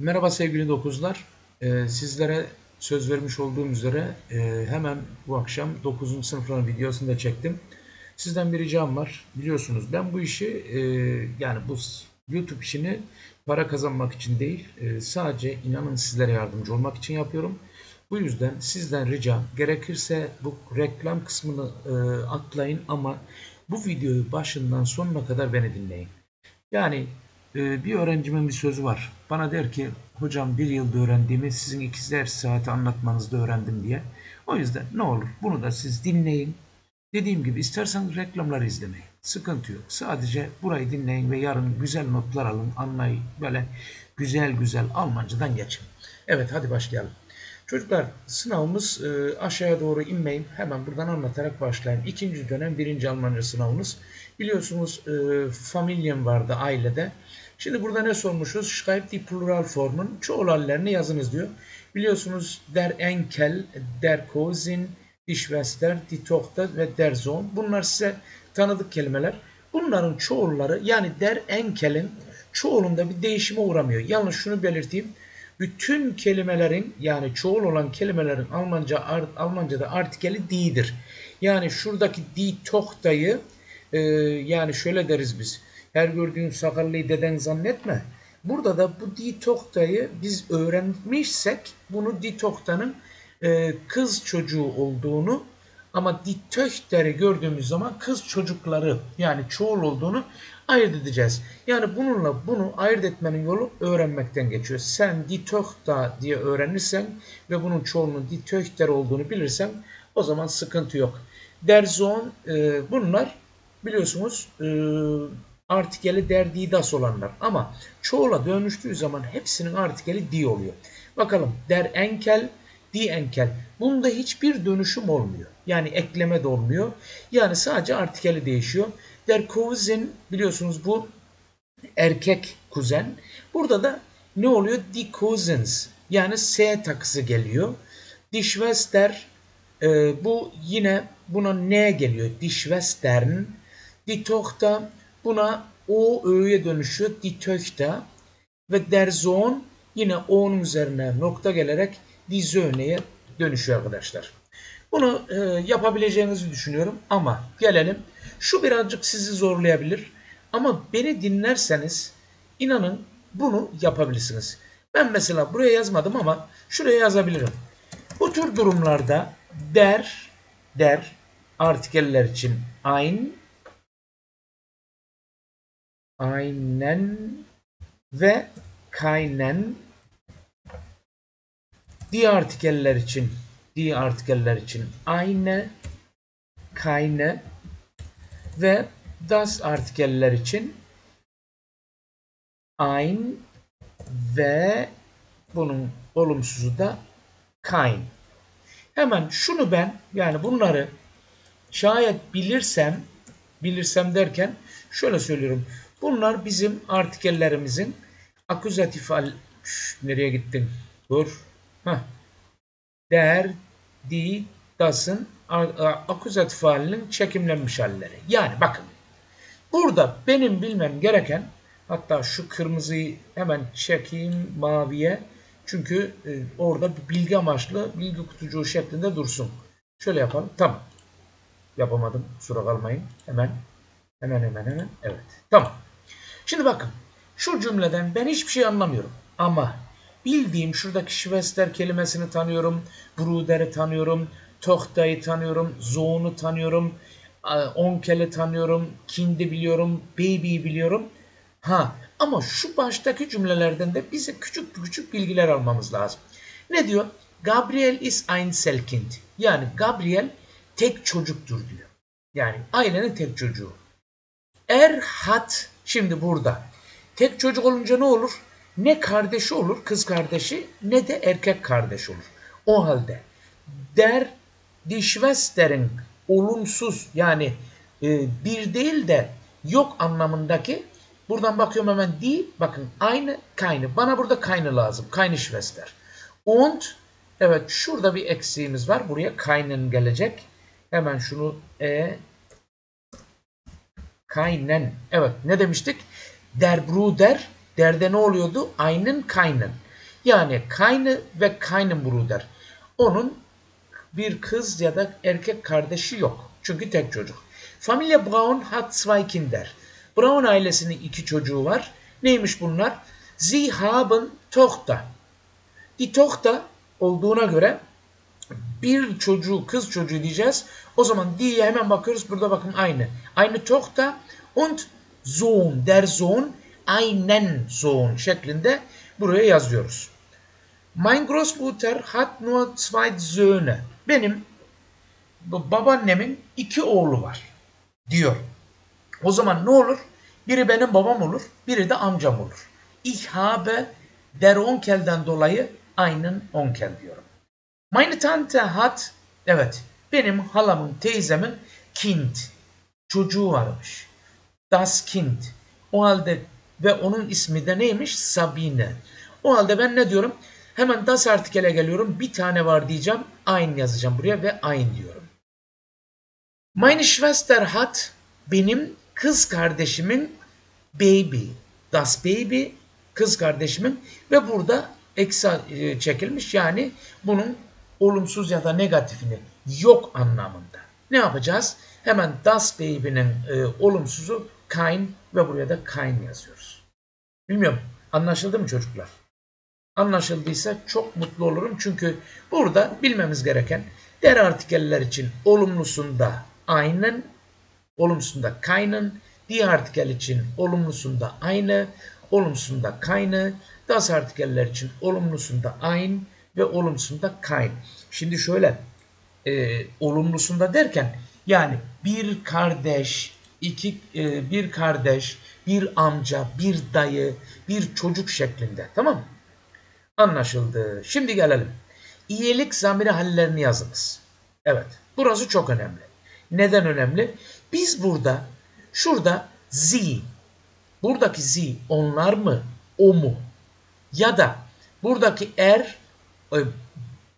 Merhaba sevgili dokuzlar. Ee, sizlere söz vermiş olduğum üzere e, hemen bu akşam 9. sınıfların videosunu da çektim. Sizden bir ricam var. Biliyorsunuz ben bu işi e, yani bu YouTube işini para kazanmak için değil e, sadece inanın sizlere yardımcı olmak için yapıyorum. Bu yüzden sizden ricam gerekirse bu reklam kısmını e, atlayın ama bu videoyu başından sonuna kadar beni dinleyin. Yani bir öğrencimin bir sözü var. Bana der ki hocam bir yılda öğrendiğimi sizin ikizler saati anlatmanızda öğrendim diye. O yüzden ne olur bunu da siz dinleyin. Dediğim gibi istersen reklamları izlemeyin. Sıkıntı yok. Sadece burayı dinleyin ve yarın güzel notlar alın. Anlayın böyle güzel güzel Almancadan geçin. Evet hadi başlayalım. Çocuklar sınavımız e, aşağıya doğru inmeyeyim. Hemen buradan anlatarak başlayayım. İkinci dönem birinci Almanca sınavımız. Biliyorsunuz e, familyen vardı ailede. Şimdi burada ne sormuşuz? Schreibt plural formun çoğul hallerini yazınız diyor. Biliyorsunuz der Enkel, der Schwester, die Tochter ve der Sohn. Bunlar size tanıdık kelimeler. Bunların çoğulları yani der Enkel'in çoğulunda bir değişime uğramıyor. Yalnız şunu belirteyim. Bütün kelimelerin yani çoğul olan kelimelerin Almanca Almanca'da artikeli di'dir. Yani şuradaki die Tochter'yı e, yani şöyle deriz biz. Her gördüğün sakallıyı deden zannetme. Burada da bu ditoktayı biz öğrenmişsek bunu ditokta'nın e, kız çocuğu olduğunu ama ditöchter'i gördüğümüz zaman kız çocukları yani çoğul olduğunu ayırt edeceğiz. Yani bununla bunu ayırt etmenin yolu öğrenmekten geçiyor. Sen ditochta diye öğrenirsen ve bunun çoğulunun ditöchter olduğunu bilirsen o zaman sıkıntı yok. Derzon e, bunlar biliyorsunuz e, artikeli der didas olanlar. Ama çoğula dönüştüğü zaman hepsinin artikeli di oluyor. Bakalım der enkel, di enkel. Bunda hiçbir dönüşüm olmuyor. Yani ekleme de olmuyor. Yani sadece artikeli değişiyor. Der cousin biliyorsunuz bu erkek kuzen. Burada da ne oluyor? Die cousins. Yani S takısı geliyor. Die Schwester e, bu yine buna ne geliyor? Die Schwestern. Die Tochter Buna o öğeye dönüşüyor. Die Töchter ve der Sohn yine o'nun üzerine nokta gelerek die Söhne'ye dönüşüyor arkadaşlar. Bunu e, yapabileceğinizi düşünüyorum ama gelelim. Şu birazcık sizi zorlayabilir ama beni dinlerseniz inanın bunu yapabilirsiniz. Ben mesela buraya yazmadım ama şuraya yazabilirim. Bu tür durumlarda der, der artikeller için ein aynen ve kaynen di artikeller için di artikeller için aynı kayne ve das artikeller için ein ve bunun olumsuzu da kein. Hemen şunu ben yani bunları şayet bilirsem bilirsem derken şöyle söylüyorum. Bunlar bizim artikellerimizin akuzatif al Şş, nereye gittin? Dur. Heh. Der, di, das'ın akuzatif halinin çekimlenmiş halleri. Yani bakın. Burada benim bilmem gereken hatta şu kırmızıyı hemen çekeyim maviye. Çünkü e, orada bir bilgi amaçlı bilgi kutucuğu şeklinde dursun. Şöyle yapalım. Tamam. Yapamadım. Kusura kalmayın. Hemen. Hemen hemen hemen. Evet. Tamam. Şimdi bakın şu cümleden ben hiçbir şey anlamıyorum. Ama bildiğim şuradaki Schwester kelimesini tanıyorum. Bruder'i tanıyorum. Tochta'yı tanıyorum. Zone'u tanıyorum. Onkel'i tanıyorum. Kind'i biliyorum. Baby'yi biliyorum. Ha ama şu baştaki cümlelerden de bize küçük küçük bilgiler almamız lazım. Ne diyor? Gabriel is Einzelkind. Yani Gabriel tek çocuktur diyor. Yani ailenin tek çocuğu. Er hat Şimdi burada tek çocuk olunca ne olur? Ne kardeşi olur kız kardeşi ne de erkek kardeş olur. O halde der die Schwestern olumsuz yani e, bir değil de yok anlamındaki buradan bakıyorum hemen die bakın aynı kaynı. Bana burada kaynı lazım. Kaynı Schwester. Und evet şurada bir eksiğimiz var. Buraya kaynın gelecek. Hemen şunu e Kaynen. Evet ne demiştik? Der Bruder. Derde ne oluyordu? Aynen kaynen. Yani keine ve keinen Bruder. Onun bir kız ya da erkek kardeşi yok. Çünkü tek çocuk. Familie Braun hat zwei Kinder. Braun ailesinin iki çocuğu var. Neymiş bunlar? Sie haben Tochter. Die Tochter olduğuna göre bir çocuğu, kız çocuğu diyeceğiz. O zaman die'ye hemen bakıyoruz. Burada bakın aynı. Aynı Tochter und Sohn. Der Sohn einen Sohn şeklinde buraya yazıyoruz. Mein Großmutter hat nur zwei Söhne. Benim babaannemin iki oğlu var diyor. O zaman ne olur? Biri benim babam olur, biri de amcam olur. Ich habe der Onkel'den dolayı einen Onkel diyorum. Meine Tante hat, evet benim halamın, teyzemin Kind, çocuğu varmış. Das Kind. O halde ve onun ismi de neymiş? Sabine. O halde ben ne diyorum? Hemen das artikele geliyorum. Bir tane var diyeceğim. Ein yazacağım buraya ve ein diyorum. Meine Schwester hat benim kız kardeşimin baby. Das baby kız kardeşimin ve burada eksa e, çekilmiş yani bunun olumsuz ya da negatifini yok anlamında. Ne yapacağız? Hemen das baby'nin e, olumsuzu kein ve buraya da kein yazıyoruz. Bilmiyorum anlaşıldı mı çocuklar? Anlaşıldıysa çok mutlu olurum çünkü burada bilmemiz gereken der artikeller için olumlusunda aynen, olumsuzunda keinen, die artikel için olumlusunda aynı, olumsuzunda keine, das artikeller için olumlusunda ein ve olumsuzunda kein. Şimdi şöyle e, olumlusunda derken yani bir kardeş, iki e, bir kardeş, bir amca, bir dayı, bir çocuk şeklinde. Tamam mı? Anlaşıldı. Şimdi gelelim. İyilik zamiri hallerini yazınız. Evet. Burası çok önemli. Neden önemli? Biz burada şurada z buradaki z onlar mı? O mu? Ya da buradaki er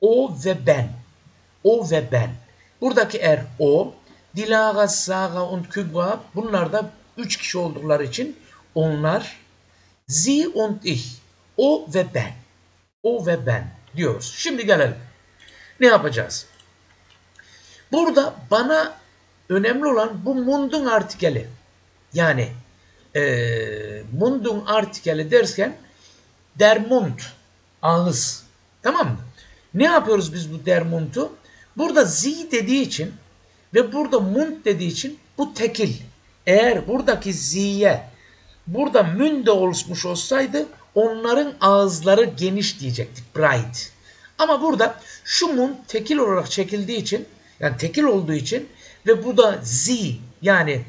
o ve ben. O ve ben. Buradaki er o. Dilara, Sara und Kübra bunlar da üç kişi oldukları için onlar sie und ich. O ve ben. O ve ben diyoruz. Şimdi gelelim. Ne yapacağız? Burada bana önemli olan bu mundun artikeli. Yani e, mundun artikeli derken der Mund, ağız. Tamam mı? Ne yapıyoruz biz bu der Mund'u? Burada zi dediği için ve burada mund dediği için bu tekil. Eğer buradaki ziye burada münde oluşmuş olsaydı onların ağızları geniş diyecektik. Bright. Ama burada şu mund tekil olarak çekildiği için yani tekil olduğu için ve bu da z yani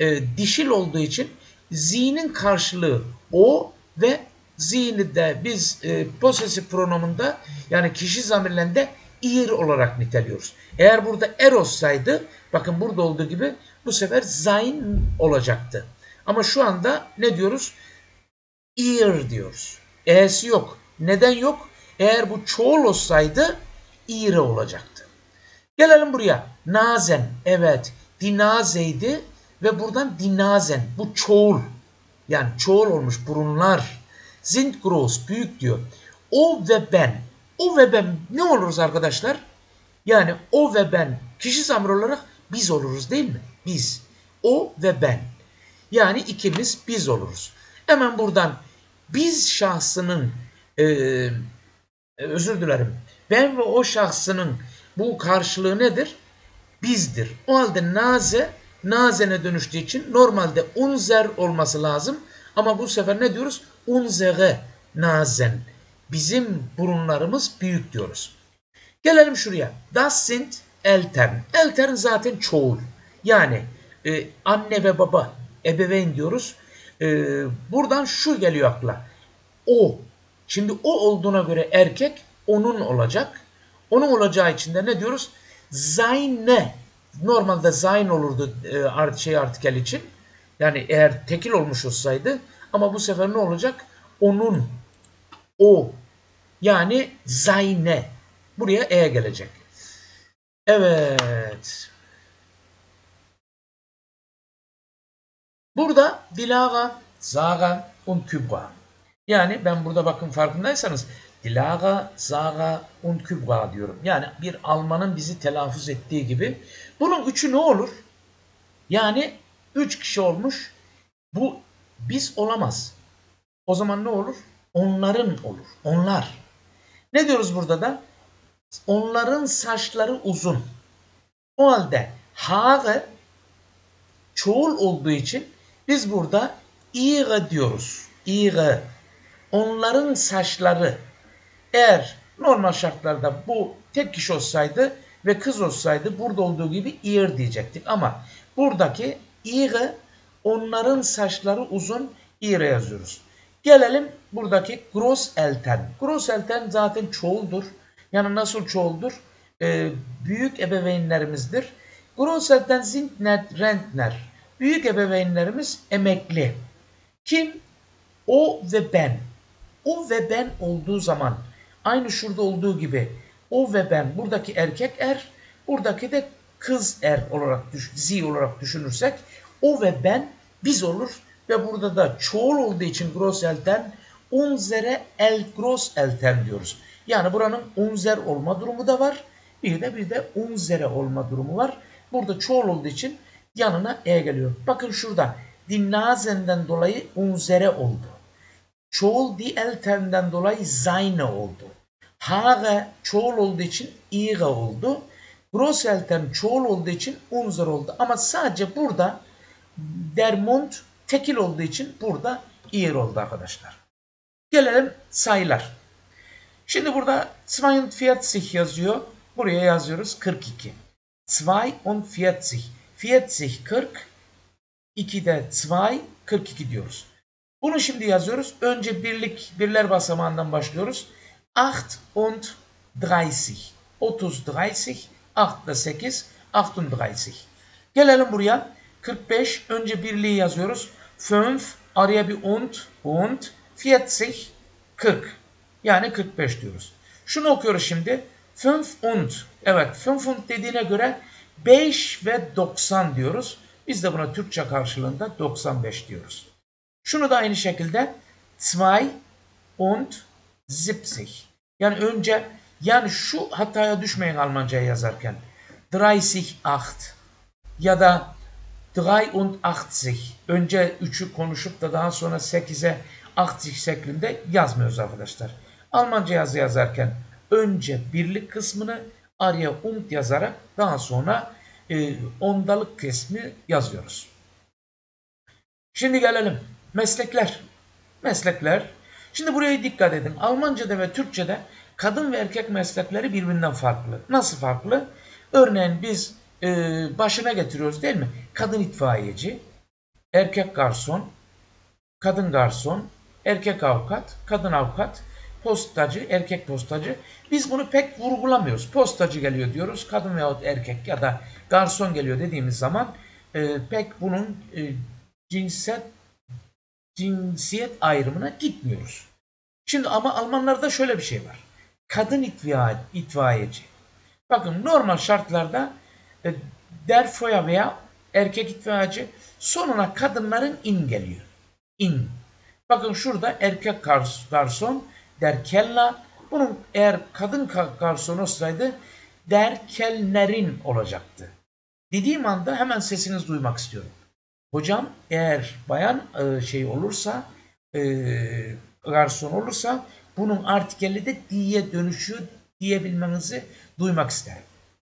e, dişil olduğu için z'nin karşılığı o ve z'ni de biz e, posesif pronomunda yani kişi zamirlerinde ir olarak niteliyoruz. Eğer burada er olsaydı bakın burada olduğu gibi bu sefer zain olacaktı. Ama şu anda ne diyoruz? Ir diyoruz. E'si yok. Neden yok? Eğer bu çoğul olsaydı ire olacaktı. Gelelim buraya. Nazen. Evet. Dinazeydi ve buradan dinazen. Bu çoğul. Yani çoğul olmuş burunlar. Sind groß. Büyük diyor. O ve ben. O ve ben ne oluruz arkadaşlar? Yani o ve ben kişi zamir olarak biz oluruz değil mi? Biz. O ve ben. Yani ikimiz biz oluruz. Hemen buradan biz şahsının e, özür dilerim. Ben ve o şahsının bu karşılığı nedir? Bizdir. O halde naze nazene dönüştüğü için normalde unzer olması lazım. Ama bu sefer ne diyoruz? Unzere nazen. Bizim burunlarımız büyük diyoruz. Gelelim şuraya. Das sind Eltern. Eltern zaten çoğul. Yani e, anne ve baba, ebeveyn diyoruz. E, buradan şu geliyor akla. O. Şimdi o olduğuna göre erkek onun olacak. Onun olacağı için de ne diyoruz? Zayne. Normalde zayn olurdu e, şey artikel için. Yani eğer tekil olmuş olsaydı. Ama bu sefer ne olacak? Onun. O. Yani zayne. Buraya e gelecek. Evet. Burada Dilara, Zara und Kübra. Yani ben burada bakın farkındaysanız Dilara, Zara und Kübra diyorum. Yani bir Almanın bizi telaffuz ettiği gibi. Bunun üçü ne olur? Yani üç kişi olmuş. Bu biz olamaz. O zaman ne olur? Onların olur. Onlar. Ne diyoruz burada da? Onların saçları uzun. O halde Haare çoğul olduğu için biz burada ihre diyoruz. İhre. Onların saçları eğer normal şartlarda bu tek kişi olsaydı ve kız olsaydı burada olduğu gibi ear diyecektik. Ama buradaki ihre onların saçları uzun ihre yazıyoruz. Gelelim buradaki Großeltern. Großeltern zaten çoğuldur. Yani nasıl çoğuldur? Ee, büyük ebeveynlerimizdir. Großeltern sind Rentner. Büyük ebeveynlerimiz emekli. Kim? O ve ben. O ve ben olduğu zaman aynı şurada olduğu gibi o ve ben buradaki erkek er, buradaki de kız er olarak, z olarak düşünürsek o ve ben biz olur ve burada da çoğul olduğu için Großeltern unsere el Großeltern diyoruz. Yani buranın unzer olma durumu da var. Bir de bir de unzere olma durumu var. Burada çoğul olduğu için yanına e geliyor. Bakın şurada dinazenden dolayı unzere oldu. Çoğul di elternden dolayı zayne oldu. Hare çoğul olduğu için ihre oldu. Großeltern çoğul olduğu için unzer oldu. Ama sadece burada Dermont tekil olduğu için burada ir oldu arkadaşlar. Gelelim sayılar. Şimdi burada 42 yazıyor. Buraya yazıyoruz 42. 42. 40, 40. 2'de 2, 42 diyoruz. Bunu şimdi yazıyoruz. Önce birlik, birler basamağından başlıyoruz. 8 und 30. 30, 30. 8 da 8, 38. Gelelim buraya. 45. Önce birliği yazıyoruz. 5, araya bir und, und. 40, 40. Yani 45 diyoruz. Şunu okuyoruz şimdi. 5 und. Evet 5 und dediğine göre 5 ve 90 diyoruz. Biz de buna Türkçe karşılığında 95 diyoruz. Şunu da aynı şekilde 2 und 70. Yani önce yani şu hataya düşmeyin Almanca'ya yazarken. 38 ya da 83. Önce 3'ü konuşup da daha sonra 8'e 80 şeklinde yazmıyoruz arkadaşlar. Almanca yazı yazarken önce birlik kısmını araya und yazarak daha sonra e, ondalık kısmı yazıyoruz. Şimdi gelelim. Meslekler. Meslekler. Şimdi buraya dikkat edin. Almanca'da ve Türkçe'de kadın ve erkek meslekleri birbirinden farklı. Nasıl farklı? Örneğin biz e, başına getiriyoruz değil mi? Kadın itfaiyeci, erkek garson, kadın garson, erkek avukat, kadın avukat, postacı, erkek postacı. Biz bunu pek vurgulamıyoruz. Postacı geliyor diyoruz. Kadın veyahut erkek ya da garson geliyor dediğimiz zaman e, pek bunun e, cinsiyet cinsiyet ayrımına gitmiyoruz. Şimdi ama Almanlarda şöyle bir şey var. Kadın itfaiye, itfaiyeci. Bakın normal şartlarda e, der Feuer veya erkek itfaiyeci sonuna kadınların in geliyor. In. Bakın şurada erkek garson der Kellner. Bunun eğer kadın garson olsaydı der Kellnerin olacaktı. Dediğim anda hemen sesiniz duymak istiyorum. Hocam eğer bayan e, şey olursa e, garson olursa bunun artikeli de diye dönüşüyor diyebilmenizi duymak isterim.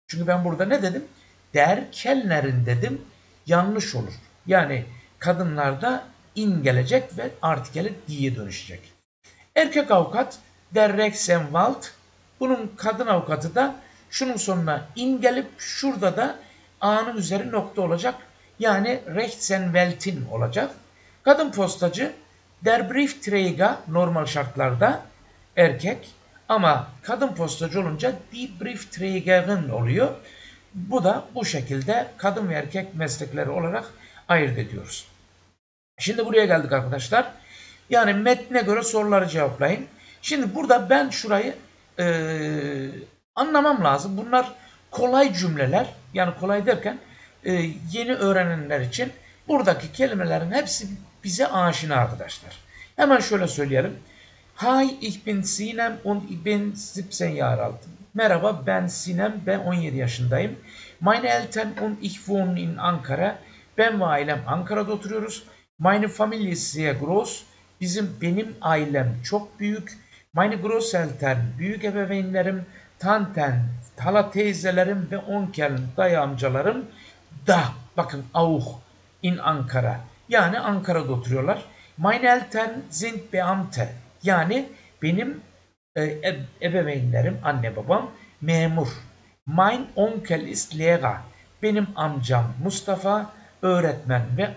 Çünkü ben burada ne dedim? Der Kellner'in dedim yanlış olur. Yani kadınlarda in gelecek ve artikeli diye dönüşecek. Erkek avukat der Rechtsanwalt. Bunun kadın avukatı da şunun sonuna in gelip şurada da A'nın üzeri nokta olacak. Yani Rechtsanwältin olacak. Kadın postacı der Briefträger normal şartlarda erkek ama kadın postacı olunca die Briefträgerin oluyor. Bu da bu şekilde kadın ve erkek meslekleri olarak ayırt ediyoruz. Şimdi buraya geldik arkadaşlar. Yani metne göre soruları cevaplayın. Şimdi burada ben şurayı e, anlamam lazım. Bunlar kolay cümleler. Yani kolay derken e, yeni öğrenenler için buradaki kelimelerin hepsi bize aşina arkadaşlar. Hemen şöyle söyleyelim. Hi, ich bin Sinem und ich bin 17 Jahre alt. Merhaba, ben Sinem, ben 17 yaşındayım. Meine Eltern und ich wohnen in Ankara. Ben ve ailem Ankara'da oturuyoruz. Meine Familie ist sehr groß. Bizim, benim ailem çok büyük. Meine Großeltern, büyük ebeveynlerim, Tanten, hala teyzelerim ve onkel, dayı amcalarım da, bakın auch, in Ankara. Yani Ankara'da oturuyorlar. Meine Eltern sind Beamte. Yani benim e, e, ebeveynlerim, anne babam memur. Mein Onkel ist Lehrer. Benim amcam Mustafa öğretmen ve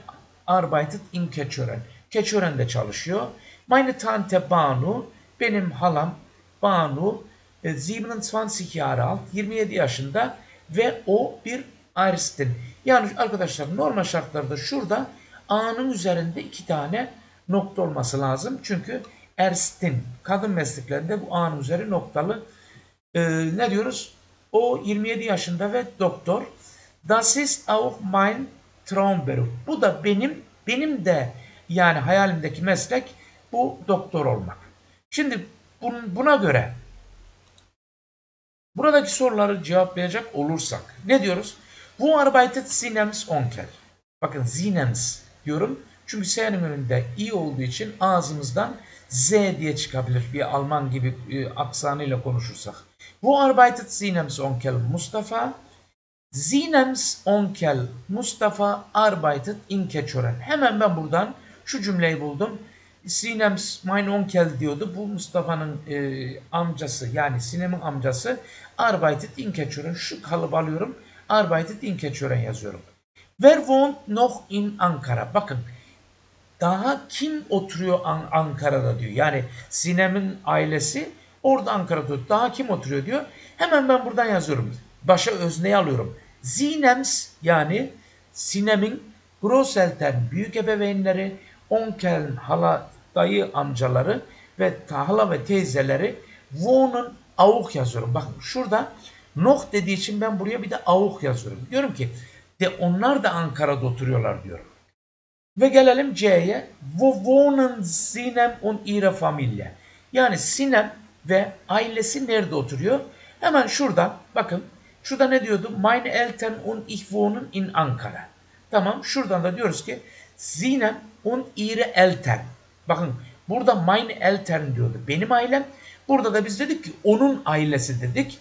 arbeitet in Keçören. Keçören'de çalışıyor. Meine Tante Banu, benim halam Banu, e, 27 Jahre alt, 27 yaşında ve o bir Aristin. Yani arkadaşlar normal şartlarda şurada A'nın üzerinde iki tane nokta olması lazım. Çünkü Erstin kadın mesleklerinde bu A'nın üzeri noktalı. Ee, ne diyoruz? O 27 yaşında ve doktor. Das ist auch mein Traumberuf. Bu da benim benim de yani hayalimdeki meslek bu doktor olmak. Şimdi buna göre buradaki soruları cevaplayacak olursak ne diyoruz? Bu arbeitet Sinems Onkel. Bakın Sinems diyorum. Çünkü S'nin önünde i olduğu için ağzımızdan Z diye çıkabilir bir Alman gibi e, aksanıyla konuşursak. Bu arbeitet Sinems Onkel Mustafa. Sinems Onkel Mustafa arbeitet in Keçören. Hemen ben buradan şu cümleyi buldum. Sinems mein Onkel diyordu. Bu Mustafa'nın e, amcası yani Sinem'in amcası arbeitet in Keçören. Şu kalıbı alıyorum. Arbeitet in Keçören yazıyorum. Wer wohnt noch in Ankara? Bakın daha kim oturuyor An- Ankara'da diyor. Yani Sinem'in ailesi orada Ankara'da oturuyor. Daha kim oturuyor diyor. Hemen ben buradan yazıyorum. Başa özneyi alıyorum. Sinems yani Sinem'in Großeltern büyük ebeveynleri, onkel, hala, dayı amcaları ve hala ve teyzeleri wohnen auch yazıyorum. Bakın şurada noch dediği için ben buraya bir de auch yazıyorum. Diyorum ki de onlar da Ankara'da oturuyorlar diyorum. Ve gelelim C'ye. Wo wohnen Sinem und ihre Familie? Yani Sinem ve ailesi nerede oturuyor? Hemen şurada bakın. Şurada ne diyordu? Meine Eltern und ich wohnen in Ankara. Tamam. Şuradan da diyoruz ki Sinem und ihre Eltern. Bakın burada meine Eltern diyordu. Benim ailem. Burada da biz dedik ki onun ailesi dedik.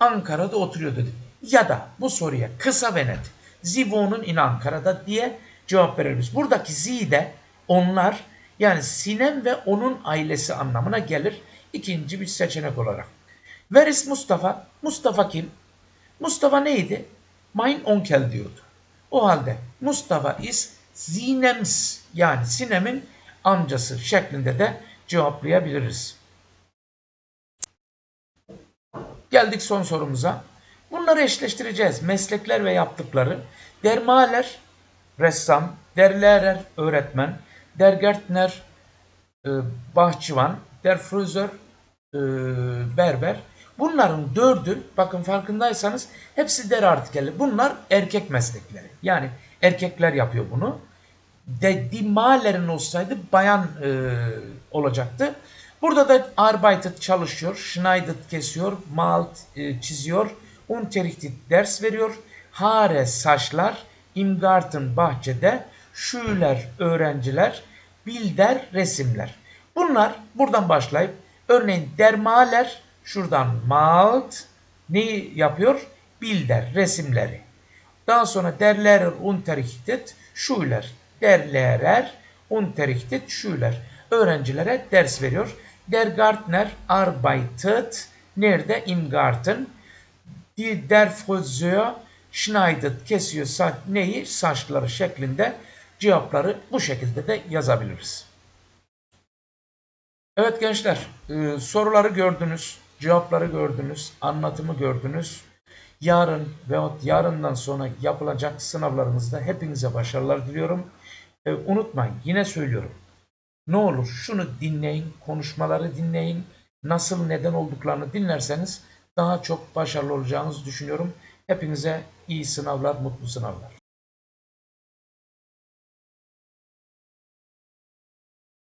Ankara'da oturuyor dedik. Ya da bu soruya kısa ve net. Sie wohnen in Ankara'da diye cevap veririz. Buradaki Z de onlar yani Sinem ve onun ailesi anlamına gelir. İkinci bir seçenek olarak. Where is Mustafa? Mustafa kim? Mustafa neydi? Mein Onkel diyordu. O halde Mustafa is Sinems yani Sinem'in amcası şeklinde de cevaplayabiliriz. Geldik son sorumuza. Bunları eşleştireceğiz. Meslekler ve yaptıkları. Dermaler ressam, der Lehrer öğretmen, der Gärtner e, bahçıvan, der Friseur e, berber. Bunların dördü bakın farkındaysanız hepsi der artikeli. Bunlar erkek meslekleri. Yani erkekler yapıyor bunu. De, die Maler'in olsaydı bayan e, olacaktı. Burada da arbeitet çalışıyor, schneidet kesiyor, malt e, çiziyor, unterrichtet ders veriyor, hare saçlar, im Garten bahçede, şüler öğrenciler, bilder resimler. Bunlar buradan başlayıp örneğin dermaler şuradan malt ne yapıyor? Bilder resimleri. Daha sonra derler unterrichtet şüler. Derlerer unterrichtet şüler. Öğrencilere ders veriyor. Der Gartner arbeitet nerede? Im Garten. Die der Friseur schneidet kesiyor saç, neyi? Saçları şeklinde cevapları bu şekilde de yazabiliriz. Evet gençler e, soruları gördünüz, cevapları gördünüz, anlatımı gördünüz. Yarın veyahut yarından sonra yapılacak sınavlarınızda hepinize başarılar diliyorum. E, unutmayın yine söylüyorum. Ne olur şunu dinleyin, konuşmaları dinleyin. Nasıl neden olduklarını dinlerseniz daha çok başarılı olacağınızı düşünüyorum. Hepinize iyi sınavlar, mutlu sınavlar.